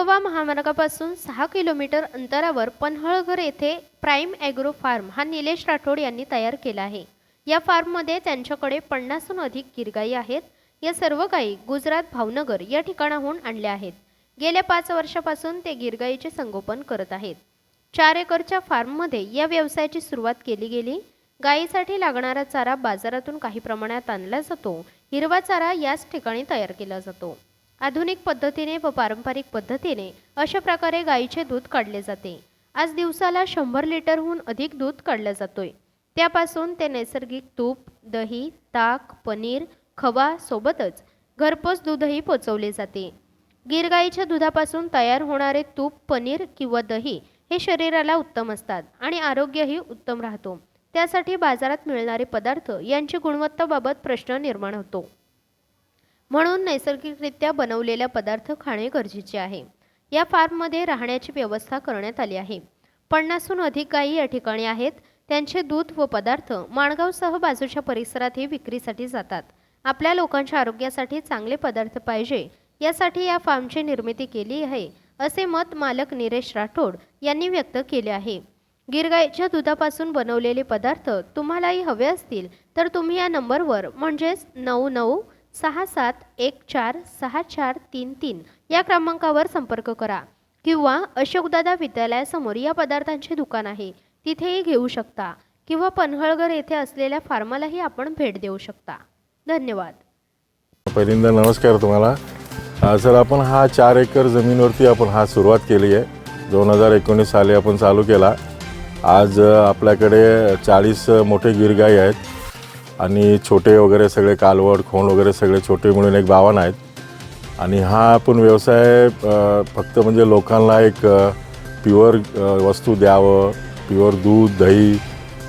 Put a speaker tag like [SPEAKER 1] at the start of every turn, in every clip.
[SPEAKER 1] औरंगाबाद महामार्गापासून सहा किलोमीटर अंतरावर पन्हळघर येथे प्राईम ॲग्रो फार्म हा निलेश राठोड यांनी तयार केला आहे. या फार्ममध्ये त्यांच्याकडे पन्नासहून अधिक गिरगाई आहेत. या सर्व गायी गुजरात भावनगर या ठिकाणाहून आणल्या आहेत. गेल्या पाच वर्षापासून ते गिरगाईचे संगोपन करत आहेत. चार एकरच्या फार्ममध्ये या व्यवसायाची सुरुवात केली गेली. गायीसाठी लागणारा चारा बाजारातून काही प्रमाणात आणला जातो. हिरवा चारा याच ठिकाणी तयार केला जातो. आधुनिक पद्धतीने व पारंपरिक पद्धतीने अशा प्रकारे गाईचे दूध काढले जाते. आज दिवसाला शंभर लिटरहून अधिक दूध काढलं जातोय. त्यापासून ते नैसर्गिक तूप दही ताक पनीर खवा सोबतच घरपोच दूधही पोचवले जाते. गीर गाईच्या दुधापासून तयार होणारे तूप पनीर किंवा दही हे शरीराला उत्तम असतात आणि आरोग्यही उत्तम राहतो. त्यासाठी बाजारात मिळणारे पदार्थ यांची गुणवत्ताबाबत प्रश्न निर्माण होतो. म्हणून नैसर्गिकरित्या बनवलेल्या पदार्थ खाणे गरजेचे आहे. या फार्ममध्ये राहण्याची व्यवस्था करण्यात आली आहे. पन्नासहून अधिक गायी या ठिकाणी आहेत. त्यांचे दूध व पदार्थ माणगावसह बाजूच्या परिसरातही विक्रीसाठी जातात. आपल्या लोकांच्या आरोग्यासाठी चांगले पदार्थ पाहिजे. यासाठी या फार्मची निर्मिती केली आहे असे मत मालक निरेश राठोड यांनी व्यक्त केले आहे. गिरगाईच्या दुधापासून बनवलेले पदार्थ तुम्हालाही हवे असतील तर तुम्ही या नंबरवर म्हणजेच नऊ नऊ सहा सात एक चार सहा चार तीन तीन या क्रमांकावर संपर्क करा. किंवा अशोकदादा विद्यालयासमोर या पदार्थांचे दुकान आहे. तिथेही घेऊ शकता. किंवा पन्हळगर येथे असलेल्या फार्मालाही आपण भेट देऊ शकता. धन्यवाद.
[SPEAKER 2] पहिल्यांदा नमस्कार तुम्हाला. सर आपण हा चार एकर जमीनवरती आपण हा सुरुवात केली आहे. दोन हजार एकोणीस साली आपण चालू केला. आज आपल्याकडे चाळीस मोठे गिरगाई आहेत. आणि छोटे वगैरे सगळे कालवड खोंड वगैरे सगळे छोटे मिळून एक बावन आहेत. आणि हा आपण व्यवसाय अ, फक्त म्हणजे लोकांना एक प्युअर वस्तू द्यावं प्युअर दूध दही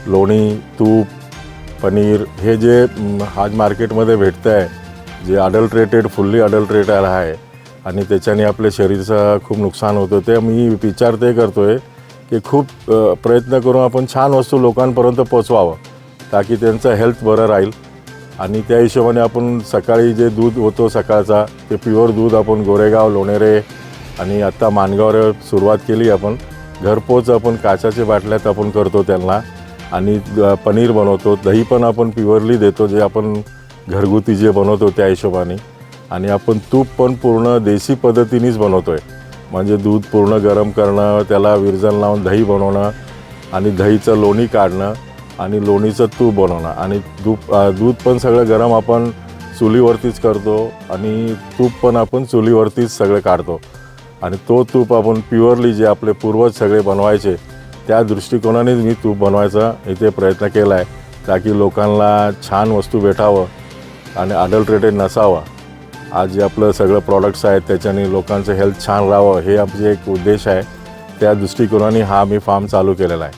[SPEAKER 2] लोणी तूप पनीर हे जे म, आज मार्केटमध्ये भेटतं आहे जे अडल्ट्रेटेड फुल्ली अडल्ट्रेटर आहे. आणि त्याच्याने आपल्या शरीराचं खूप नुकसान होतं. ते मी विचार ते करतो आहे की खूप अ, प्रयत्न करून आपण छान वस्तू लोकांपर्यंत पोचवावं. ताकी त्यांचं हेल्थ बरं राहील. आणि त्या हिशोबाने आपण सकाळी जे दूध होतो सकाळचा ते प्युअर दूध आपण गोरेगाव लोणेरे आणि आत्ता मानगावर सुरुवात केली आपण. घरपोच आपण काचाच्या बाटल्यात आपण करतो त्यांना. आणि पनीर बनवतो. दही पण आपण प्युअरली देतो जे आपण घरगुती जे बनवतो त्या हिशोबाने. आणि आपण तूप पण पूर्ण देशी पद्धतीनेच बनवतो आहे म्हणजे दूध पूर्ण गरम करणं त्याला विरजन लावून दही बनवणं आणि दहीचं लोणी काढणं. आणि लोणीचं तूप बनवणं आणि दूध दूध पण सगळं गरम आपण चुलीवरतीच करतो आणि तूप पण आपण चुलीवरतीच सगळं काढतो. आणि तो तूप आपण प्युअरली जे आपले पूर्वज सगळे बनवायचे त्या दृष्टिकोनानेच मी तूप बनवायचा इथे प्रयत्न केला आहे ताकी लोकांना छान वस्तू भेटावं आणि अडल्ट्रेटेड नसावं. आज जे आपलं सगळं प्रॉडक्ट्स आहेत त्याच्याने लोकांचं हेल्थ छान राहावं हे आमचे एक उद्देश आहे. त्या दृष्टिकोनाने हा मी फार्म चालू केलेला आहे.